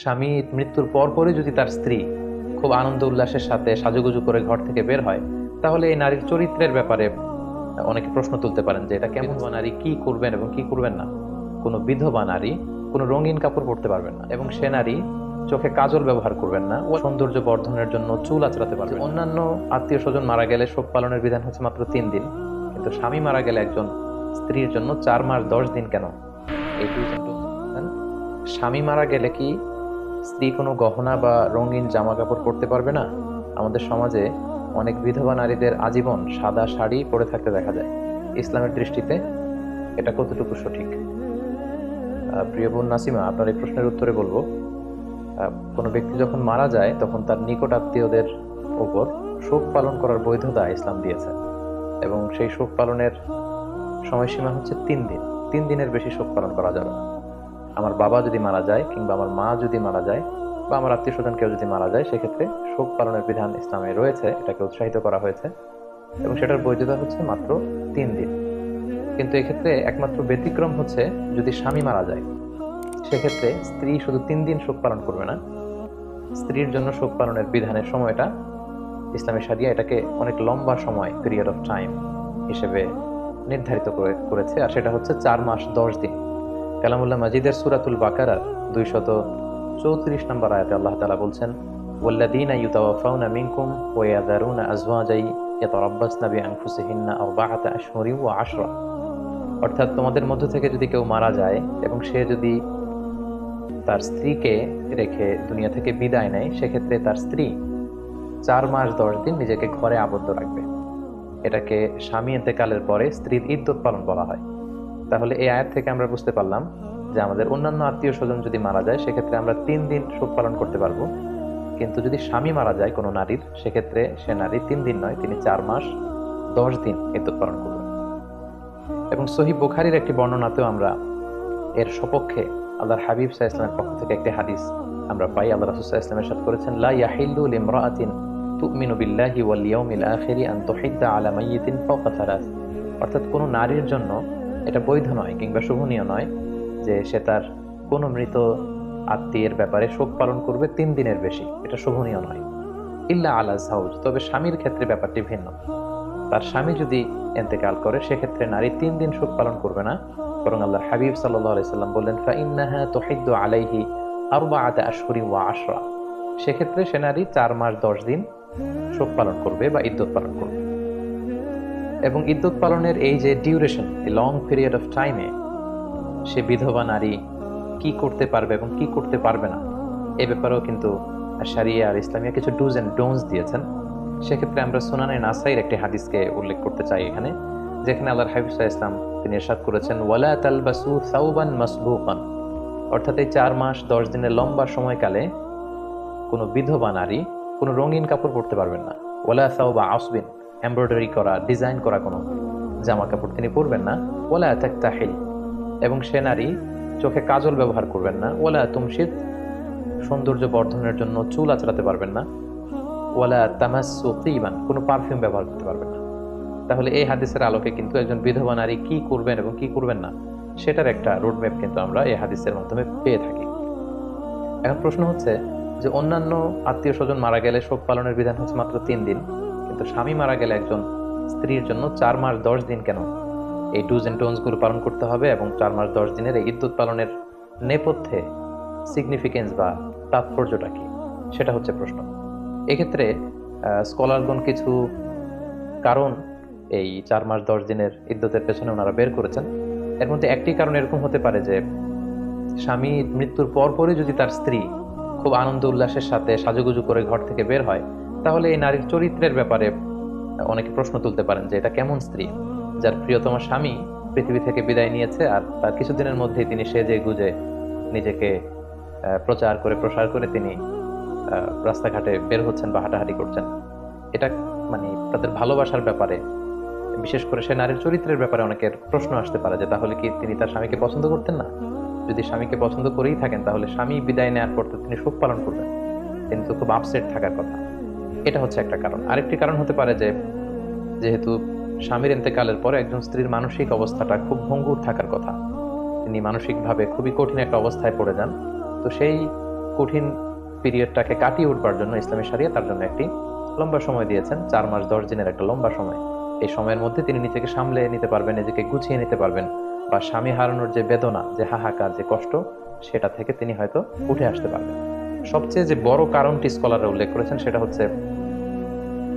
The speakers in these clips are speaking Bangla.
স্বামী মৃত্যুর পরপরই যদি তার স্ত্রী খুব আনন্দ উল্লাসের সাথে সাজুগুজু করে ঘর থেকে বের হয় তাহলে এই নারীর চরিত্রের ব্যাপারে অনেকে প্রশ্ন তুলতে পারেন যে এটা কেমন? নারী কি করবেন এবং কি করবেন না? কোনো বিধবা নারী কোনো রঙিন কাপড় পরতে পারবেন না এবং সে নারী চোখে কাজল ব্যবহার করবেন না ও সৌন্দর্য বর্ধনের জন্য চুল আচড়াতে পারবে অন্যান্য আত্মীয় স্বজন মারা গেলে শোক পালনের বিধান হচ্ছে মাত্র তিন দিন। কিন্তু স্বামী মারা গেলে একজন স্ত্রীর জন্য চার মাস দশ দিন কেন? এই না? স্বামী মারা গেলে কি স্ত্রী কোনো গহনা বা রঙিন জামা কাপড় পরতে পারবে না? আমাদের সমাজে অনেক বিধবা নারীদের আজীবন সাদা শাড়ি পরে থাকতে দেখা যায়। ইসলামের দৃষ্টিতে এটা কতটুকু সঠিক? প্রিয় বোন নাসিমা, আপনার এই প্রশ্নের উত্তরে বলব কোনো ব্যক্তি যখন মারা যায়, তখন তার নিকট আত্মীয়দের ওপর শোক পালন করার বৈধতা ইসলাম দিয়েছে। এবং সেই শোক পালনের সময়সীমা হচ্ছে তিন দিন। তিন দিনের বেশি শোক পালন করা যাবে না। আমার বাবা যদি মারা যায় কিংবা আমার মা যদি মারা যায় বা আমার আত্মীয় স্বজন কেউ যদি মারা যায়, সেক্ষেত্রে শোক পালনের বিধান ইসলামে রয়েছে, এটাকে উৎসাহিত করা হয়েছে এবং সেটার বৈধতা হচ্ছে মাত্র তিন দিন। কিন্তু এক্ষেত্রে একমাত্র ব্যতিক্রম হচ্ছে যদি স্বামী মারা যায়, সেক্ষেত্রে স্ত্রী শুধু তিন দিন শোক পালন করবে না, স্ত্রীর জন্য শোক পালনের বিধানের সময়টা ইসলামী সারিয়া এটাকে অনেক লম্বা সময় পিরিয়ড অফ টাইম হিসেবে নির্ধারিত করে, করেছে, আর সেটা হচ্ছে চার মাস দশ দিন। কালামুল্লাহ মাজিদের সুরাতুল বাকারার দুইশত চৌত্রিশ নম্বর আয়াতে আল্লাহ তালা বলছেন মিনকুম ওয়া ইয়াদারুনা আজওয়াজাই ইয়াতারাব্বাসনা বিআনফুসিহিন্না আরবাআতা আশহুরি ওয়া আশরা। অর্থাৎ তোমাদের মধ্য থেকে যদি কেউ মারা যায় এবং সে যদি তার স্ত্রীকে রেখে দুনিয়া থেকে বিদায় নেয়, সেক্ষেত্রে তার স্ত্রী চার মাস দশ দিন নিজেকে ঘরে আবদ্ধ রাখবে। এটাকে স্বামী এতেকালের পরে স্ত্রীর ইদ্যত পালন বলা হয়। তাহলে এই আয়াত থেকে আমরা বুঝতে পারলাম যে আমাদের অন্যান্য আত্মীয় স্বজন যদি মারা যায়, সেক্ষেত্রে আমরা তিন দিন শোক পালন করতে পারব। কিন্তু যদি স্বামী মারা যায় কোনো নারীর, সেক্ষেত্রে সে নারী তিন দিন নয়, তিনি চার মাস, দশ দিন ইদ্যত পালন করবেন। এবং সহি বুখারির একটি বর্ণনাতেও আমরা এর সপক্ষে আল্লাহর হাবিব সাহা ইসলামের পক্ষ থেকে একটি হাদিস আমরা পাই। আল্লাহ রাসুল সাহা ইসলামের সাথে করেছেন, লা ইয়াহিল্লু লিমরাআতিন তুমিনু বিল্লাহি ওয়াল ইয়াউমিল আখিরি আন তুহিদ্দা আলা মাইয়িতিন ফাওকা থালাস অর্থাৎ কোনো নারীর জন্য এটা বৈধ নয় কিংবা শোভনীয় নয় যে সে তার কোনো মৃত আত্মীয়ের ব্যাপারে শোক পালন করবে তিন দিনের বেশি। এটা শোভনীয় নয়। ইল্লা আলা জাউজ তবে স্বামীর ক্ষেত্রে ব্যাপারটি ভিন্ন। তার স্বামী যদি এন্তেকাল করে, সেক্ষেত্রে নারী তিন দিন শোক পালন করবে না। বরং আল্লাহ হাবিব আলাইসাল্লাম বললেন ফা ইন্নাহা তোহিদ্দু আলাইহি আরবা আতা আশরা। সেক্ষেত্রে সে নারী চার মাস দশ দিন শোক পালন করবে বা ইদ্যত পালন করবে। এবং ইদ্যত পালনের এই যে ডিউরেশন এই লং পিরিয়ড অফ টাইমে সে বিধবা নারী কি করতে পারবে এবং কি করতে পারবে না, এ ব্যাপারেও কিন্তু সারিয়া আর ইসলামিয়া কিছু ডুজ অ্যান্ড ডোনস দিয়েছেন। সেক্ষেত্রে আমরা সুনানে নাসাইর একটি হাদিসকে উল্লেখ করতে চাই এখানে, যেখানে আল্লাহর সাহা ইসলাম তিনি এরশাদ করেছেন, ওয়ালা তালবাসু সাউবান মাসবুকান অর্থাৎ এই চার মাস, দশ দিনের লম্বা সময়কালে কোনো বিধবা নারী কোনো রঙিন কাপড় পরতে পারবেন না। ওলা সাউবা আসবিন এমব্রয়ডারি করা, ডিজাইন করা কোনো জামা কাপড় তিনি পরবেন না। ওলা তাহিল এবং সে নারী চোখে কাজল ব্যবহার করবেন না। ওলা তুমশিদ, সৌন্দর্য বর্ধনের জন্য চুল আচড়াতে পারবেন না। ওয়ালা তামাসু কোনো পারফিউম ব্যবহার করতে পারবেন না। তাহলে এই হাদিসের আলোকে কিন্তু একজন বিধবা নারী কি করবেন এবং কি করবেন না, সেটার একটা রোডম্যাপ কিন্তু আমরা এই হাদিসের মাধ্যমে পেয়ে থাকি। এখন প্রশ্ন হচ্ছে যে অন্যান্য আত্মীয় স্বজন মারা গেলে শোক পালনের বিধান হচ্ছে মাত্র তিন দিন। কিন্তু স্বামী মারা গেলে একজন স্ত্রীর জন্য চার মাস দশ দিন কেন? এই ডুজ অ্যান্ড টোনসগুলো পালন করতে হবে এবং চার মাস দশ দিনের এই ইদ্যুৎ পালনের নেপথ্যে সিগনিফিকেন্স বা তাৎপর্যটা কি? সেটা হচ্ছে প্রশ্ন। এক্ষেত্রে স্কলারগণ কিছু কারণ এই চার মাস দশ দিনের ইদ্যতের পেছনে ওনারা বের করেছেন। এর মধ্যে একটি কারণ এরকম হতে পারে যে, স্বামী মৃত্যুর পরপরই যদি তার স্ত্রী খুব আনন্দ উল্লাসের সাথে সাজুগুজু করে ঘর থেকে বের হয় তাহলে এই নারীর চরিত্রের ব্যাপারে অনেকে প্রশ্ন তুলতে পারেন যে এটা কেমন স্ত্রী? যার প্রিয়তম স্বামী পৃথিবী থেকে বিদায় নিয়েছে আর তার কিছুদিনের মধ্যেই তিনি সেজে গুজে নিজেকে প্রচার করে, প্রসার করে তিনি রাস্তাঘাটে বের হচ্ছেন বা হাঁটাহাঁটি করছেন। এটা মানে তাদের ভালোবাসার ব্যাপারে, বিশেষ করে সে নারীর চরিত্রের ব্যাপারে অনেকের প্রশ্ন আসতে পারে যে তাহলে কি তিনি তার স্বামীকে পছন্দ করতেন না? যদি স্বামীকে পছন্দ করেই থাকেন তাহলে স্বামী বিদায় নেওয়ার পর তো তিনি শোক পালন করবেন। তিনি তো খুব আপসেট থাকার কথা। এটা হচ্ছে একটা কারণ। আরেকটি কারণ হতে পারে যে, যেহেতু স্বামীর এতেকালের পরে একজন স্ত্রীর মানসিক অবস্থাটা খুব ভঙ্গুর থাকার কথা, তিনি মানসিকভাবে খুবই কঠিন একটা অবস্থায় পড়ে যান, তো সেই কঠিন পিরিয়ডটাকে কাটিয়ে উঠবার জন্য ইসলামী সারিয়া তার জন্য একটি লম্বা সময় দিয়েছেন, চার মাস দশ দিনের একটা লম্বা সময়। এই সময়ের মধ্যে তিনি নিজেকে সামলে নিতে পারবেন, নিজেকে গুছিয়ে নিতে পারবেন বা স্বামী হারানোর যে বেদনা, যে হাহাকার, যে কষ্ট, সেটা থেকে তিনি হয়তো উঠে আসতে পারবেন। সবচেয়ে যে বড় কারণটি স্কলাররা উল্লেখ করেছেন সেটা হচ্ছে,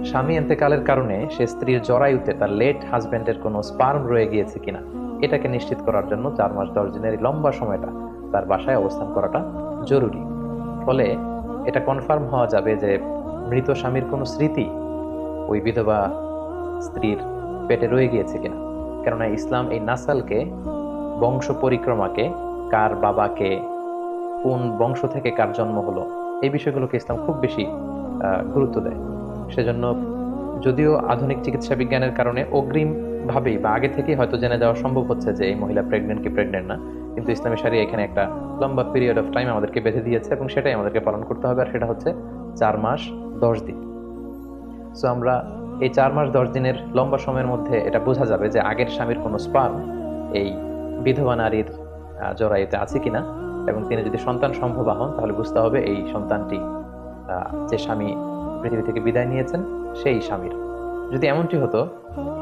স্বামী এতেকালের কারণে সে স্ত্রীর জরায়ুতে তার লেট হাজবেন্ডের কোনো স্পার্ম রয়ে গিয়েছে কিনা, এটাকে নিশ্চিত করার জন্য চার মাস দশ দিনের লম্বা সময়টা তার বাসায় অবস্থান করাটা জরুরি। ফলে এটা কনফার্ম হওয়া যাবে যে মৃত স্বামীর কোনো স্মৃতি ওই বিধবা স্ত্রীর পেটে রয়ে গিয়েছে কিনা। কেননা ইসলাম এই নাসালকে বংশ পরিক্রমাকে, কার বাবাকে কোন বংশ থেকে কার জন্ম হলো এই বিষয়গুলোকে ইসলাম খুব বেশি গুরুত্ব দেয়। সেজন্য যদিও আধুনিক চিকিৎসা বিজ্ঞানের কারণে অগ্রিম ভাবেই বা আগে থেকেই হয়তো জেনে যাওয়া সম্ভব হচ্ছে যে এই মহিলা প্রেগনেন্ট কি প্রেগনেন্ট না কিন্তু ইসলামী সারি এখানে একটা লম্বা পিরিয়ড অফ টাইম আমাদেরকে বেঁধে দিয়েছে এবং সেটাই আমাদেরকে পালন করতে হবে আর সেটা হচ্ছে চার মাস দশ দিন। সো আমরা এই চার মাস দশ দিনের লম্বা সময়ের মধ্যে এটা বোঝা যাবে যে আগের স্বামীর কোনো স্পার্ম এই বিধবা নারীর আহ, জরায়ুতে আছে কিনা। এবং তিনি যদি সন্তান সম্ভব হন, তাহলে বুঝতে হবে এই সন্তানটি যে স্বামী পৃথিবী থেকে বিদায় নিয়েছেন, সেই স্বামীর। যদি এমনটি হতো,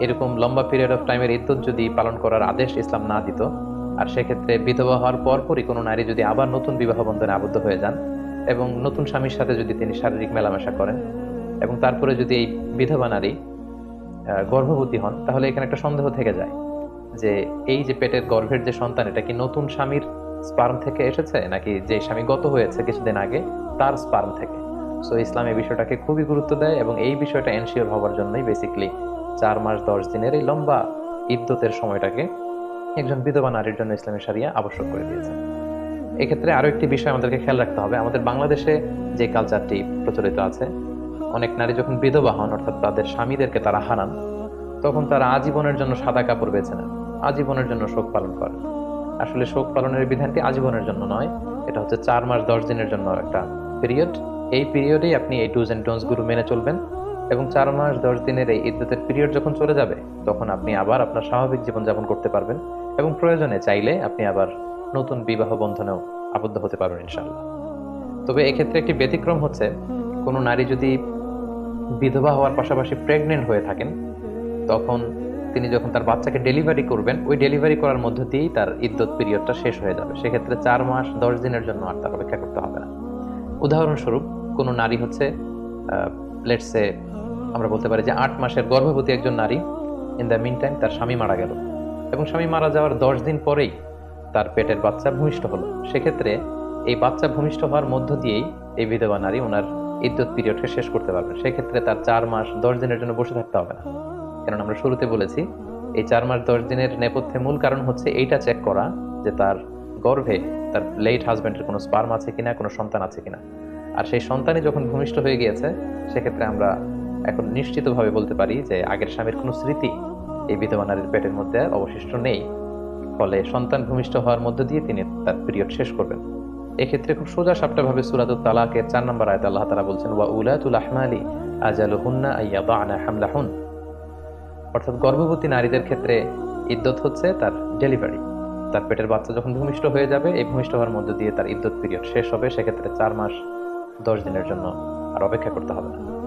এরকম লম্বা পিরিয়ড অফ টাইমের ইদ্যুৎ যদি পালন করার আদেশ ইসলাম না দিত, আর সেক্ষেত্রে বিধবা হওয়ার পরপরই কোনো নারী যদি আবার নতুন বিবাহ বন্ধনে আবদ্ধ হয়ে যান, এবং নতুন স্বামীর সাথে যদি তিনি শারীরিক মেলামেশা করেন, এবং তারপরে যদি এই বিধবা নারী গর্ভবতী হন, তাহলে এখানে একটা সন্দেহ থেকে যায় যে এই যে পেটের গর্ভের যে সন্তান, এটা কি নতুন স্বামীর স্পার্ম থেকে এসেছে নাকি যে স্বামী গত হয়েছে কিছুদিন আগে, তার স্পার্ম থেকে। সো ইসলাম এই বিষয়টাকে খুবই গুরুত্ব দেয় এবং এই বিষয়টা এনশিওর হওয়ার জন্যই বেসিকলি চার মাস দশ দিনের এই লম্বা ইদ্যতের সময়টাকে একজন বিধবা নারীর জন্য ইসলামী সারিয়া আবশ্যক করে দিয়েছে। এক্ষেত্রে আরও একটি বিষয় আমাদেরকে খেয়াল রাখতে হবে। আমাদের বাংলাদেশে যে কালচারটি প্রচলিত আছে, অনেক নারী যখন বিধবা হন, অর্থাৎ তাদের স্বামীদেরকে তারা হারান, তখন তারা আজীবনের জন্য সাদা কাপড় বেছে নেন, আজীবনের জন্য শোক পালন করেন। আসলে শোক পালনের বিধানটি আজীবনের জন্য নয়। এটা হচ্ছে চার মাস দশ দিনের জন্য একটা পিরিয়ড এই পিরিয়ডেই আপনি এই ডুজ অ্যান্ডগুলো মেনে চলবেন এবং চার মাস দশ দিনের এই ইদ্যতের পিরিয়ড যখন চলে যাবে, তখন আপনি আবার আপনার স্বাভাবিক জীবনযাপন করতে পারবেন এবং প্রয়োজনে চাইলে আপনি আবার নতুন বিবাহ বন্ধনেও আবদ্ধ হতে পারবেন ইনশাল্লাহ তবে এক্ষেত্রে একটি ব্যতিক্রম হচ্ছে, কোনো নারী যদি বিধবা হওয়ার পাশাপাশি প্রেগনেন্ট হয়ে থাকেন, তখন তিনি যখন তার বাচ্চাকে ডেলিভারি করবেন, ওই ডেলিভারি করার মধ্য দিয়েই তার ইদ্যত পিরিয়ডটা শেষ হয়ে যাবে। সেক্ষেত্রে চার মাস, দশ দিনের জন্য আর তার অপেক্ষা করতে হবে না। উদাহরণস্বরূপ, কোনো নারী হচ্ছে লেটসে আমরা বলতে পারি যে আট মাসের গর্ভবতী একজন নারী ইন দ্য মিন টাইম তার স্বামী মারা গেল। এবং স্বামী মারা যাওয়ার দশ দিন পরেই তার পেটের বাচ্চা ভূমিষ্ঠ হলো। সেক্ষেত্রে এই বাচ্চা ভূমিষ্ঠ হওয়ার মধ্য দিয়েই এই বিধবা নারী ওনার ইদ্যুৎ পিরিয়ডকে শেষ করতে পারবেন সেক্ষেত্রে তার চার মাস, দশ দিনের জন্য বসে থাকতে হবে না। কারণ আমরা শুরুতে বলেছি, এই চার মাস দশ দিনের নেপথ্যে মূল কারণ হচ্ছে এইটা চেক করা যে তার গর্ভে তার লেট হাজবেন্ডের কোনো স্পার্ম আছে কিনা, কোনো সন্তান আছে কিনা। আর সেই সন্তানই যখন ভূমিষ্ঠ হয়ে গিয়েছে, সেক্ষেত্রে আমরা এখন নিশ্চিতভাবে বলতে পারি যে আগের স্বামীর কোনো স্মৃতি এই বিধবা নারীর পেটের মধ্যে অবশিষ্ট নেই। ফলে সন্তান ভূমিষ্ঠ হওয়ার মধ্য দিয়ে তিনি তার পিরিয়ড শেষ করবেন। এক্ষেত্রে খুব সোজা সাপটা ভাবে সুরাতুল তালাকের চার নম্বর আয়তে আল্লাহ তালা বলছেন, ওয়া উলাতুল আহমালি আজালুহুন্না আইয়াদানা হামলাহুন। অর্থাৎ গর্ভবতী নারীদের ক্ষেত্রে ইদ্যত হচ্ছে তার ডেলিভারি। তার পেটের বাচ্চা যখন ভূমিষ্ঠ হয়ে যাবে, এই ভূমিষ্ঠ হওয়ার মধ্য দিয়ে তার ইদ্যত পিরিয়ড শেষ হবে। সেক্ষেত্রে চার মাস, দশ দিনের জন্য আর অপেক্ষা করতে হবে না।